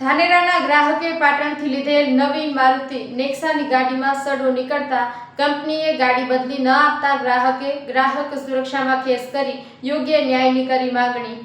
ધાનેરાના ગ્રાહકે પાટણથી લીધેલ નવીન મારુતિ નેક્સાની ગાડીમાં સડો નીકળતા કંપનીએ ગાડી બદલી ન આપતા ગ્રાહકે ગ્રાહક સુરક્ષામાં કેસ કરી યોગ્ય ન્યાયની કરી માંગણી.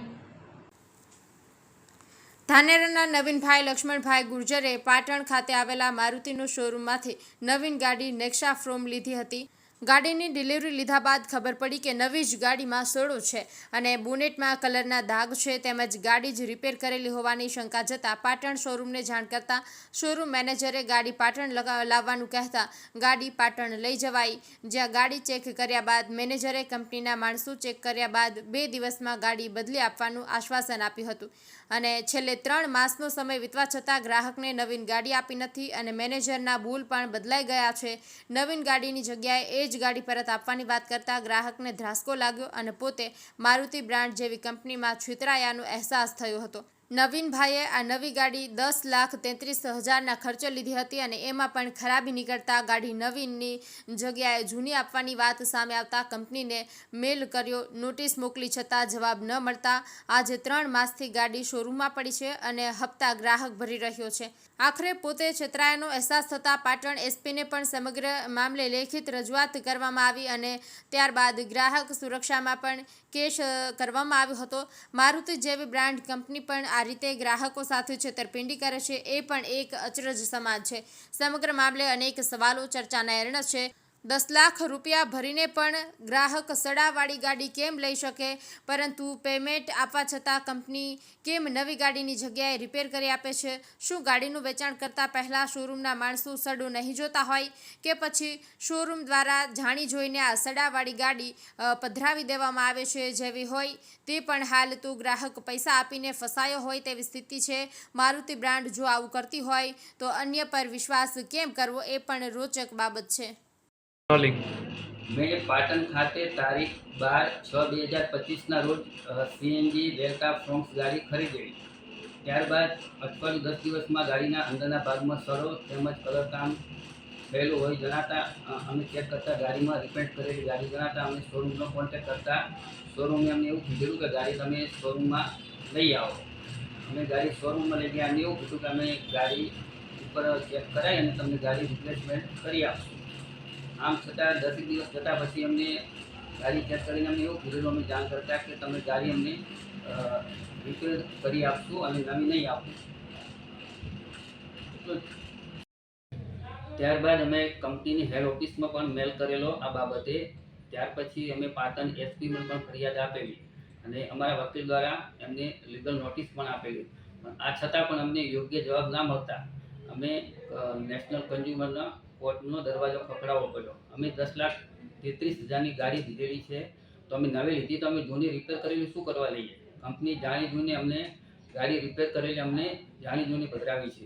ધાનેરાના નવીનભાઈ લક્ષ્મણભાઈ ગુર્જરે પાટણ ખાતે આવેલા મારુતિનો શોરૂમમાંથી નવીન ગાડી નેક્સા ફ્રોમ લીધી હતી. ગાડીની ડિલિવરી લીધા બાદ ખબર પડી કે નવી જ ગાડીમાં સોડો છે અને બોનેટમાં કલરના દાગ છે તેમજ ગાડી જ રિપેર કરેલી હોવાની શંકા જતાં પાટણ શોરૂમને જાણ કરતાં શોરૂમ મેનેજરે ગાડી પાટણ લાવવાનું કહેતા ગાડી પાટણ લઈ જવાઈ. જ્યાં ગાડી ચેક કર્યા બાદ મેનેજરે કંપનીના માણસો ચેક કર્યા બાદ બે દિવસમાં ગાડી બદલી આપવાનું આશ્વાસન આપ્યું હતું. અને છેલ્લે ત્રણ માસનો સમય વીતવા છતાં ગ્રાહકને નવીન ગાડી આપી નથી અને મેનેજરના ભૂલ પણ બદલાઈ ગયા છે. નવીન ગાડીની જગ્યાએ એ જ ગાડી પરત આપવાની વાત કરતા ગ્રાહકને ધ્રાસકો લાગ્યો અને પોતે મારુતિ બ્રાન્ડ જેવી કંપનીમાં છૂતરાયાનો અહેસાસ થયો હતો. નવીનભાઈએ આ નવી ગાડી દસ લાખ તેત્રીસ હજારના ખર્ચે લીધી હતી અને એમાં પણ ખરાબી નીકળતા ગાડી નવીનની જગ્યાએ જૂની આપવાની વાત સામે આવતા કંપનીને મેલ કર્યો. નોટિસ મોકલી છતાં જવાબ ન મળતા આજે ત્રણ માસથી ગાડી શોરૂમમાં પડી છે અને હપ્તા ગ્રાહક ભરી રહ્યો છે. આખરે પોતે છેતરાયાનો અહેસાસ થતાં પાટણ એસપીને પણ સમગ્ર મામલે લેખિત રજૂઆત કરવામાં આવી અને ત્યારબાદ ગ્રાહક સુરક્ષામાં પણ કેસ કરવામાં આવ્યો હતો. મારુતિ જેવી બ્રાન્ડ કંપની પણ આ રીતે ગ્રાહકો સાથે છેતરપિંડી કરે છે, એ પણ એક અચરજ સમાજ છે. સમગ્ર મામલે અનેક સવાલો ચર્ચાના એરણ છે. દસ લાખ રૂપિયા ભરીને પણ ગ્રાહક સડાવાળી ગાડી કેમ લઈ શકે? પરંતુ પેમેન્ટ આપવા છતાં કંપની કેમ નવી ગાડીની જગ્યાએ રિપેર કરી આપે છે? શું ગાડીનું વેચાણ કરતાં પહેલાં શોરૂમના માણસો સડો નહીં જોતા હોય? કે પછી શોરૂમ દ્વારા જાણી જોઈને આ સડાવાળી ગાડી પધરાવી દેવામાં આવે છે જેવી હોય તે પણ હાલ તો ગ્રાહક પૈસા આપીને ફસાયો હોય તેવી સ્થિતિ છે. મારુતિ બ્રાન્ડ જો આવું કરતી હોય તો અન્ય પર વિશ્વાસ કેમ કરવો એ પણ રોચક બાબત છે. મેં પાટણ ખાતે તારીખ બાર છ બે હજાર પચીસના રોજ સીએનજી ડેલ્ટા ફ્રોમ્સ ગાડી ખરીદેલી ત્યારબાદ અઠવાડિયું દસ દિવસમાં ગાડીના અંદરના ભાગમાં સડો તેમજ કલર કામ થયેલું હોય જણાતા અમે ચેક કરતા ગાડીમાં રિપેન્ટ કરેલી ગાડી જણાતા, અમે શોરૂમનો કોન્ટેક્ટ કરતા. શોરૂમે અમને એવું કીધેલું કે ગાડી તમે શોરૂમમાં લઈ આવો. અમે ગાડી શોરૂમમાં લઈ ગયા અમને એવું કીધું કે અમે ગાડી ઉપર ચેક કરાવી અને તમને ગાડી રિપ્લેસમેન્ટ કરી આપશું. આમ છતાં દસેક દિવસ જતાં પછી અમને ગાડી ચેક કરીને અમને એવું કીધેલું, અમે જાણ કરતા કે તમે ગાડી અમને રિપેર કરી આપશું અને નવી નહીં આપશું ત્યારબાદ અમે કંપનીની હેડ ઓફિસમાં પણ મેલ કરેલો આ બાબતે. ત્યાર પછી અમે પાટણ એસપીમાં પણ ફરિયાદ આપેલી અને અમારા વકીલ દ્વારા એમને લીગલ નોટિસ પણ આપેલી. આ છતાં પણ અમને યોગ્ય જવાબ ના મળતા અમે નેશનલ કન્ઝ્યુમરના કોર્ટનો દરવાજો ખખડાવવો પડ્યો. અમે દસ લાખ તેત્રીસ હજારની ગાડી લીધેલી છે. તો અમે નવી લીધી તો અમે જૂની રિપેર કરેલી શું કરવા લઈએ? કંપની જાણી જોઈને અમને ગાડી રિપેર કરેલી અમને જાણી જોઈને પધરાવી છે.